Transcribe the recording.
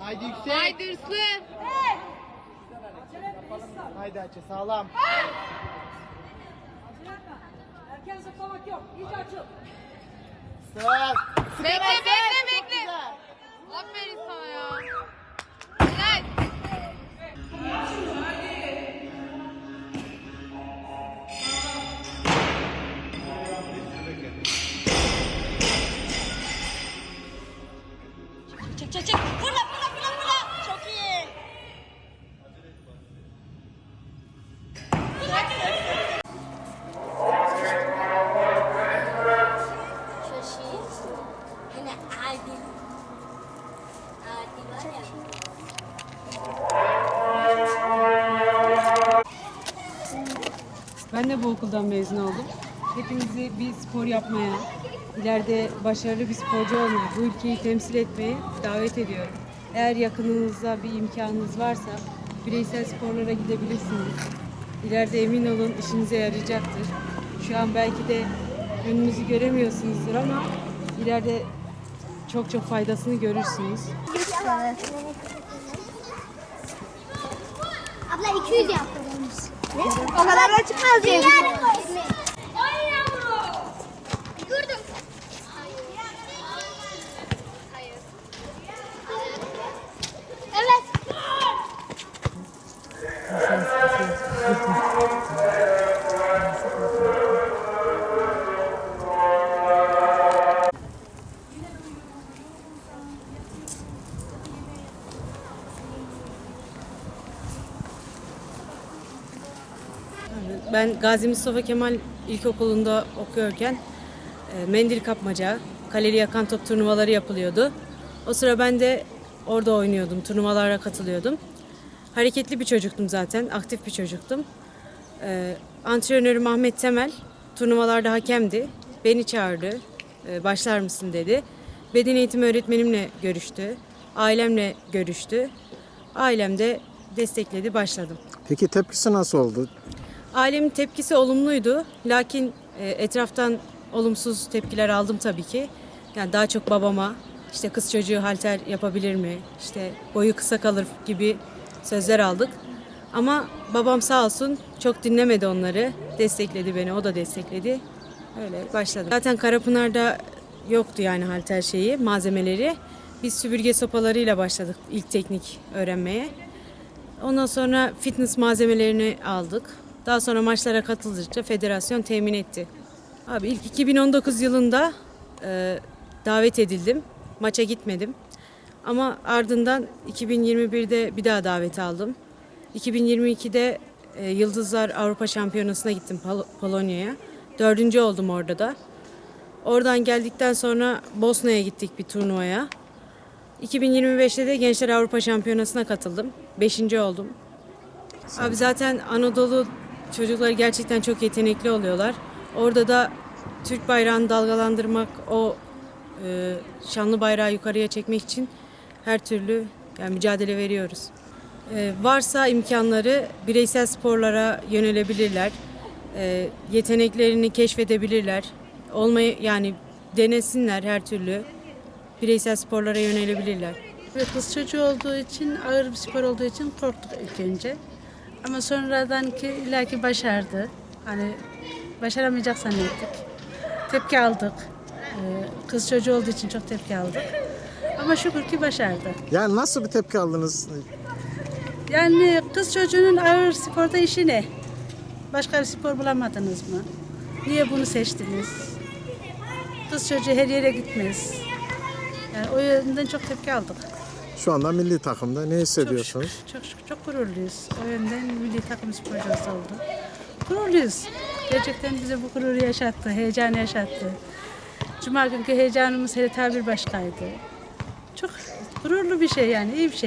Haydi yüksek. Haydi hırslı. Evet. Haydi Açı sağlam. Evet. Erken zıplamak yok. İyice açıl. Sık. Bekle be. Ben de bu okuldan mezun oldum. Hepinizi bir spor yapmaya, ileride başarılı bir sporcu olmaya, bu ülkeyi temsil etmeye davet ediyorum. Eğer yakınınızda bir imkanınız varsa bireysel sporlara gidebilirsiniz. İleride emin olun işinize yarayacaktır. Şu an belki de önünüzü göremiyorsunuzdur ama ileride çok çok faydasını görürsünüz. Abla 200 yaptı O kadar da çıkmaz diye. Ben Gazi Mustafa Kemal İlkokulu'nda okuyorken e, mendil kapmaca, kaleli yakan top turnuvaları yapılıyordu. O sıra ben de orada oynuyordum, turnuvalara katılıyordum. Hareketli bir çocuktum zaten, aktif bir çocuktum. E, antrenörüm Ahmet Temel turnuvalarda hakemdi. Beni çağırdı, e, başlar mısın dedi. Beden eğitimi öğretmenimle görüştü, ailemle görüştü. Ailem de destekledi, başladım. Peki tepkisi nasıl oldu? Ailemin tepkisi olumluydu. Lakin e, etraftan olumsuz tepkiler aldım tabii ki. Yani daha çok babama işte kız çocuğu halter yapabilir mi? İşte boyu kısa kalır gibi sözler aldık. Ama babam sağ olsun çok dinlemedi onları. Destekledi beni, o da destekledi. Öyle başladım. Zaten Karapınar'da yoktu yani halter şeyi, malzemeleri. Biz süpürge sopalarıyla başladık ilk teknik öğrenmeye. Ondan sonra fitness malzemelerini aldık. Daha sonra maçlara katıldıkça federasyon temin etti. Abi ilk 2019 yılında e, davet edildim. Maça gitmedim. Ama ardından 2021'de bir daha davet aldım. 2022'de e, Yıldızlar Avrupa Şampiyonası'na gittim Pol- Polonya'ya. Dördüncü oldum orada da. Oradan geldikten sonra Bosna'ya gittik bir turnuvaya. 2025'te de Gençler Avrupa Şampiyonası'na katıldım. Beşinci oldum. Abi zaten Anadolu çocukları gerçekten çok yetenekli oluyorlar. Orada da Türk bayrağını dalgalandırmak, o e, şanlı bayrağı yukarıya çekmek için her türlü yani mücadele veriyoruz. E, varsa imkanları bireysel sporlara yönelebilirler. E, yeteneklerini keşfedebilirler. Olmayı yani denesinler her türlü. Bireysel sporlara yönelebilirler. Ve kız çocuğu olduğu için, ağır bir spor olduğu için korktuk ilk önce. Ama sonradan ki illaki başardı. Hani başaramayacak zannettik. Tepki aldık. Ee, Kız çocuğu olduğu için çok tepki aldık. Ama şükür ki başardı. Yani nasıl bir tepki aldınız? Yani kız çocuğunun ağır sporda işi ne? Başka bir spor bulamadınız mı? Niye bunu seçtiniz? Kız çocuğu her yere gitmez. Yani o yönden çok tepki aldık. Şu anda milli takımda ne hissediyorsunuz? Çok şükür, çok gururluyuz. O yönden milli takım sporcusu oldu. Gururluyuz. Gerçekten bize bu gururu yaşattı, heyecanı yaşattı. Cuma günkü heyecanımız hele tabir başkaydı. Çok gururlu bir şey yani, iyi bir şey.